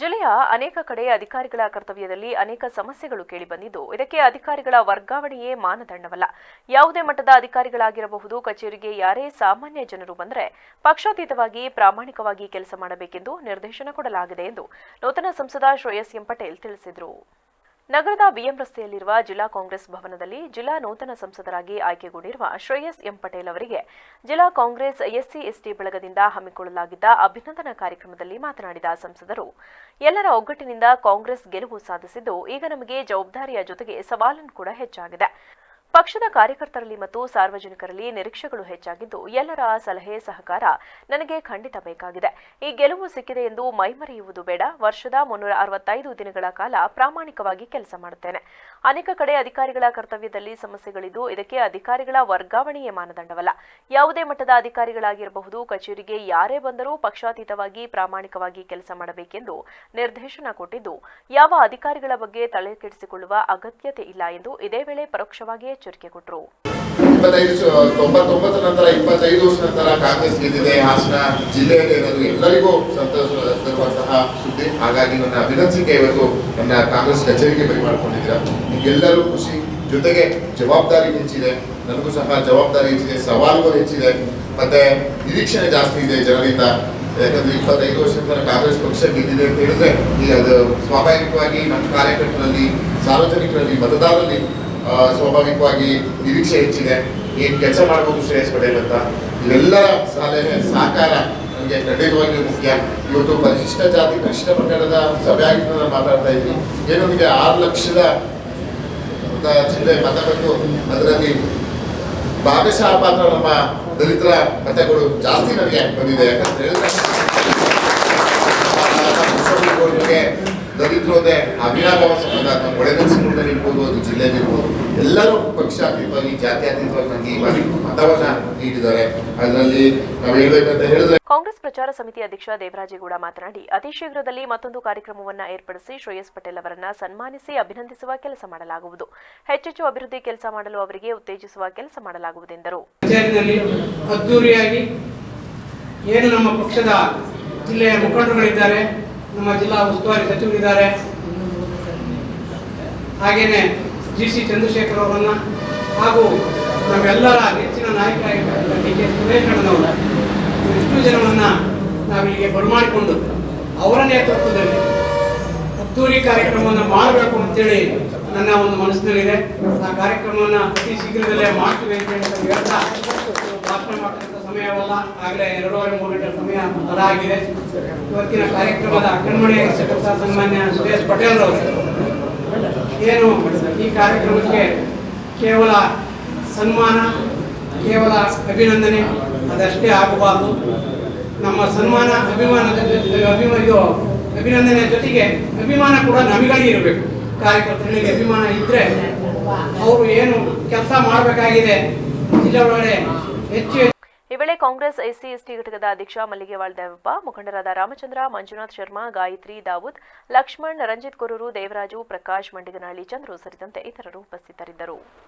ಜಿಲ್ಲೆಯ ಅನೇಕ ಕಡೆ ಅಧಿಕಾರಿಗಳ ಕರ್ತವ್ಯದಲ್ಲಿ ಅನೇಕ ಸಮಸ್ಯೆಗಳು ಕೇಳಿಬಂದಿದ್ದು ಇದಕ್ಕೆ ಅಧಿಕಾರಿಗಳ ವರ್ಗಾವಣೆಯೇ ಮಾನದಂಡವಲ್ಲ. ಯಾವುದೇ ಮಟ್ಟದ ಅಧಿಕಾರಿಗಳಾಗಿರಬಹುದು, ಕಚೇರಿಗೆ ಯಾರೇ ಸಾಮಾನ್ಯ ಜನರು ಬಂದರೆ ಪಕ್ಷಾತೀತವಾಗಿ ಪ್ರಾಮಾಣಿಕವಾಗಿ ಕೆಲಸ ಮಾಡಬೇಕೆಂದು ನಿರ್ದೇಶನ ಕೊಡಲಾಗಿದೆ ಎಂದು ನೂತನ ಸಂಸದ ಶ್ರೇಯಸ್ ಎಂ ಪಟೇಲ್ ತಿಳಿಸಿದರು. ನಗರದ ಬಿಎಂ ರಸ್ತೆಯಲ್ಲಿರುವ ಜಿಲ್ಲಾ ಕಾಂಗ್ರೆಸ್ ಭವನದಲ್ಲಿ ಜಿಲ್ಲಾ ನೂತನ ಸಂಸದರಾಗಿ ಆಯ್ಕೆಗೊಂಡಿರುವ ಶ್ರೇಯಸ್ ಎಂ ಪಟೇಲ್ ಅವರಿಗೆ ಜಿಲ್ಲಾ ಕಾಂಗ್ರೆಸ್ ಎಸ್ಸಿ ಎಸ್ಟಿ ಬಳಗದಿಂದ ಹಮ್ಮಿಕೊಳ್ಳಲಾಗಿದ್ದ ಅಭಿನಂದನಾ ಕಾರ್ಯಕ್ರಮದಲ್ಲಿ ಮಾತನಾಡಿದ ಸಂಸದರು. ಎಲ್ಲರ ಒಗ್ಗಟ್ಟಿನಿಂದ ಕಾಂಗ್ರೆಸ್ ಗೆಲುವು ಸಾಧಿಸಿದ್ದು ಈಗ ನಮಗೆ ಜವಾಬ್ದಾರಿಯ ಜೊತೆಗೆ ಸವಾಲನ್ನು ಕೂಡ ಹೆಚ್ಚಾಗಿದೆ. ಪಕ್ಷದ ಕಾರ್ಯಕರ್ತರಲ್ಲಿ ಮತ್ತು ಸಾರ್ವಜನಿಕರಲ್ಲಿ ನಿರೀಕ್ಷೆಗಳು ಹೆಚ್ಚಾಗಿದ್ದು ಎಲ್ಲರ ಸಲಹೆ ಸಹಕಾರ ನನಗೆ ಖಂಡಿತ ಬೇಕಾಗಿದೆ. ಈ ಗೆಲುವು ಸಿಕ್ಕಿದೆ ಎಂದು ಮೈಮರೆಯುವುದು ಬೇಡ. ವರ್ಷದ ಮುನ್ನೂರ ಅರವತ್ತೈದು ದಿನಗಳ ಕಾಲ ಪ್ರಾಮಾಣಿಕವಾಗಿ ಕೆಲಸ ಮಾಡುತ್ತೇನೆ. ಅನೇಕ ಕಡೆ ಅಧಿಕಾರಿಗಳ ಕರ್ತವ್ಯದಲ್ಲಿ ಸಮಸ್ಯೆಗಳಿದ್ದು ಇದಕ್ಕೆ ಅಧಿಕಾರಿಗಳ ವರ್ಗಾವಣೆಯೇ ಮಾನದಂಡವಲ್ಲ. ಯಾವುದೇ ಮಟ್ಟದ ಅಧಿಕಾರಿಗಳಾಗಿರಬಹುದು. ಕಚೇರಿಗೆ ಯಾರೇ ಬಂದರೂ ಪಕ್ಷಾತೀತವಾಗಿ ಪ್ರಾಮಾಣಿಕವಾಗಿ ಕೆಲಸ ಮಾಡಬೇಕೆಂದು ನಿರ್ದೇಶನ ಕೊಟ್ಟಿದ್ದು, ಯಾವ ಅಧಿಕಾರಿಗಳ ಬಗ್ಗೆ ತಲೆ ಕೆಡಿಸಿಕೊಳ್ಳುವ ಅಗತ್ಯತೆ ಇಲ್ಲ ಎಂದು ಇದೇ ವೇಳೆ ಪರೋಕ್ಷವಾಗಿ ಎಚ್ಚರಿಕೆ ಕೊಟ್ಟರು ತೊಂಬತ್ತೊಂಬತ್ತು ನಂತರ ಇಪ್ಪತ್ತೈದು ವರ್ಷ ನಂತರ ಕಾಂಗ್ರೆಸ್ ಗೆದ್ದಿದೆ. ಹಾಸನ ಜಿಲ್ಲೆಯಲ್ಲಿ ಎಲ್ಲರಿಗೂ ಸಂತೋಷ ತರುವಂತಹ ಸುದ್ದಿ. ಹಾಗಾಗಿ ನನ್ನ ಅಭಿನಂದಿಸಿಕೆ ಇವತ್ತು ನನ್ನ ಕಾಂಗ್ರೆಸ್ ಕಚೇರಿಗೆ ಬರಿ ಮಾಡಿಕೊಂಡಿದ್ದೀರಾ ನಿಮ್ಗೆಲ್ಲರೂ ಖುಷಿ. ಜೊತೆಗೆ ಜವಾಬ್ದಾರಿ ಹೆಚ್ಚಿದೆ. ನನಗೂ ಸಹ ಜವಾಬ್ದಾರಿ ಹೆಚ್ಚಿದೆ. ಸವಾಲುಗಳು ಹೆಚ್ಚಿದೆ. ಮತ್ತೆ ನಿರೀಕ್ಷಣೆ ಜಾಸ್ತಿ ಇದೆ ಜನರಿಂದ. ಯಾಕಂದ್ರೆ ಇಪ್ಪತ್ತೈದು ವರ್ಷ ನಂತರ ಕಾಂಗ್ರೆಸ್ ಪಕ್ಷ ಗೆದ್ದಿದೆ ಅಂತ ಹೇಳಿದ್ರೆ ಅದು ಸ್ವಾಭಾವಿಕವಾಗಿ ನಮ್ಮ ಕಾರ್ಯಕರ್ತರಲ್ಲಿ, ಸಾರ್ವಜನಿಕರಲ್ಲಿ, ಮತದಾರರಲ್ಲಿ ಸ್ವಾಭಾವಿಕವಾಗಿ ನಿರೀಕ್ಷೆ ಹೆಚ್ಚಿದೆ. ಏನು ಕೆಲಸ ಮಾಡ್ಬೋದು ಶ್ರೇಯಸ್ ಪಟೇಲ್ ಅಂತ. ಸಲಹೆ ಸಹಕಾರ ನಮಗೆ ಖಂಡಿತವಾಗಿ ಮುಖ್ಯ. ಇವತ್ತು ಪರಿಶಿಷ್ಟ ಜಾತಿ, ಪರಿಶಿಷ್ಟ ಪ್ರಕಾರದ ಸಭೆ ಆಗಿದ್ದು ನಾನು ಮಾತಾಡ್ತಾ ಇದ್ದೀನಿ ಏನೊಂದಿಗೆ ಆರು ಲಕ್ಷದ ಜಿಲ್ಲೆ ಮತ ಅದರಲ್ಲಿ ಭಾಗಶಃ ಪಾತ್ರ ನಮ್ಮ ದಲಿತರ ಮತಗಳು ಜಾಸ್ತಿ ನನಗೆ ಬಂದಿದೆ. ಯಾಕಂತ ಹೇಳಿದ್ರೆ ಮುಸಲ್ಮಾನರಿಗೆ ದಲಿತರು ಅದೇ ಅವಿನಾಭಾವ ಸಂಬಂಧ ಅಥವಾ ಒಳಗನಸಿನಲ್ಲಿ ಇರ್ಬೋದು ಅದು ಜಿಲ್ಲೆಯಲ್ಲಿ ಇರ್ಬೋದು ಎಲ್ಲರೂ ಪಕ್ಷಾತೀತವಾಗಿ ಜಾತ್ಯತೀತವಾಗಿ ನನಗೆ ಈ ಬಾರಿ ಮತವನ್ನ ನೀಡಿದ್ದಾರೆ. ಅದರಲ್ಲಿ ನಾವು ಹೇಳ್ಬೇಕಂತ ಹೇಳಿದ್ರೆ ಕಾಂಗ್ರೆಸ್ ಪ್ರಚಾರ ಸಮಿತಿ ಅಧ್ಯಕ್ಷ ದೇವರಾಜೇಗೌಡ ಮಾತನಾಡಿ ಅತಿ ಶೀಘ್ರದಲ್ಲಿ ಮತ್ತೊಂದು ಕಾರ್ಯಕ್ರಮವನ್ನು ಏರ್ಪಡಿಸಿ ಶ್ರೇಯಸ್ ಪಟೇಲ್ ಅವರನ್ನ ಸನ್ಮಾನಿಸಿ ಅಭಿನಂದಿಸುವ ಕೆಲಸ ಮಾಡಲಾಗುವುದು. ಹೆಚ್ಚೆಚ್ಚು ಅಭಿವೃದ್ಧಿ ಕೆಲಸ ಮಾಡಲು ಅವರಿಗೆ ಉತ್ತೇಜಿಸುವ ಕೆಲಸ ಮಾಡಲಾಗುವುದೆಂದರು ಎಂದರು. ಅದ್ದೂರಿಯಾಗಿ ಏನು ನಮ್ಮ ಪಕ್ಷದ ಜಿಲ್ಲೆಯ ಮುಖಂಡರುಗಳಿದ್ದಾರೆ ನಮ್ಮ ಜಿಲ್ಲಾ ಉಸ್ತುವಾರಿ ಸಚಿವರಿದ್ದಾರೆ. ಹಾಗೇನೆ ಜಿ ಸಿ ಚಂದ್ರಶೇಖರ್ ಅವರನ್ನ ಹಾಗೂ ನಮ್ಮೆಲ್ಲರ ನೆಚ್ಚಿನ ನಾಯಕರಾಗಿರ್ತಕ್ಕಂಥ ಡಿ ಕೆ ಸುರೇಶ್ ಅಣ್ಣನವರು ಇಷ್ಟು ಜನವನ್ನ ನಾವಿಲ್ಲಿಗೆ ಬರಮಾಡಿಕೊಂಡು ಅವರ ನೇತೃತ್ವದಲ್ಲಿ ಅದ್ದೂರಿ ಕಾರ್ಯಕ್ರಮವನ್ನು ಮಾಡಬೇಕು ಅಂತೇಳಿ ನನ್ನ ಒಂದು ಮನಸ್ಸಿನಲ್ಲಿದೆ. ಆ ಕಾರ್ಯಕ್ರಮವನ್ನು ಅತಿ ಶೀಘ್ರದಲ್ಲೇ ಮಾಡ್ತೀವಿ ಅಂತ ಹೇಳಿ ಹೇಳ್ತಾ ಭಾಷಣ ಮಾಡ್ತಕ್ಕಂಥ ಸಮಯವಲ್ಲ. ಆಗಲೇ ಎರಡೂವರೆ, ಮೂರು ಗಂಟೆ ಸಮಯ ಆಗಿದೆ ಇವತ್ತಿನ ಕಾರ್ಯಕ್ರಮದ ಕಣ್ಮಣಿಯಾಗಿರ್ತಕ್ಕಂಥ ಸನ್ಮಾನ್ಯ ಸುರೇಶ್ ಪಟೇಲ್ ಅವರು ಏನು ಈ ಕಾರ್ಯಕ್ರಮಕ್ಕೆ ಕೇವಲ ಸನ್ಮಾನ, ಕೇವಲ ಅಭಿನಂದನೆ, ಅದಷ್ಟೇ ಆಗಬಾರ್ದು. ನಮ್ಮ ಸನ್ಮಾನ ಅಭಿಮಾನದ ಅಭಿಮ ಇದು ಅಭಿನಂದನೆ ಜೊತೆಗೆ ಅಭಿಮಾನ ಕೂಡ ನಮಗಳಿಗೆ ಇರಬೇಕು. ಕಾರ್ಯಕರ್ತರಿಗೆ ಅಭಿಮಾನ ಇದ್ದರೆ ಅವರು ಏನು ಕೆಲಸ ಮಾಡಬೇಕಾಗಿದೆ, ಜಿಲ್ಲೆ ಒಳಗಡೆ ಹೆಚ್ಚು ಹೆಚ್ಚು ಈ ವೇಳೆ ಕಾಂಗ್ರೆಸ್ ಎಸ್ಸಿ ಎಸ್ಟಿ ಘಟಕದ ಅಧ್ಯಕ್ಷ ಮಲ್ಲಿಗೆವಾಳ್ ದೇವಪ್ಪ, ಮುಖಂಡರಾದ ರಾಮಚಂದ್ರ, ಮಂಜುನಾಥ್ ಶರ್ಮಾ, ಗಾಯತ್ರಿ ದಾವೂದ್, ಲಕ್ಷ್ಮಣ್, ರಂಜಿತ್ ಕೊರೂರು, ದೇವರಾಜು, ಪ್ರಕಾಶ್ ಮಂಡಿಗನಹಳ್ಳಿ, ಚಂದ್ರು ಸೇರಿದಂತೆ ಇತರರು ಉಪಸ್ಥಿತರಿದ್ದರು.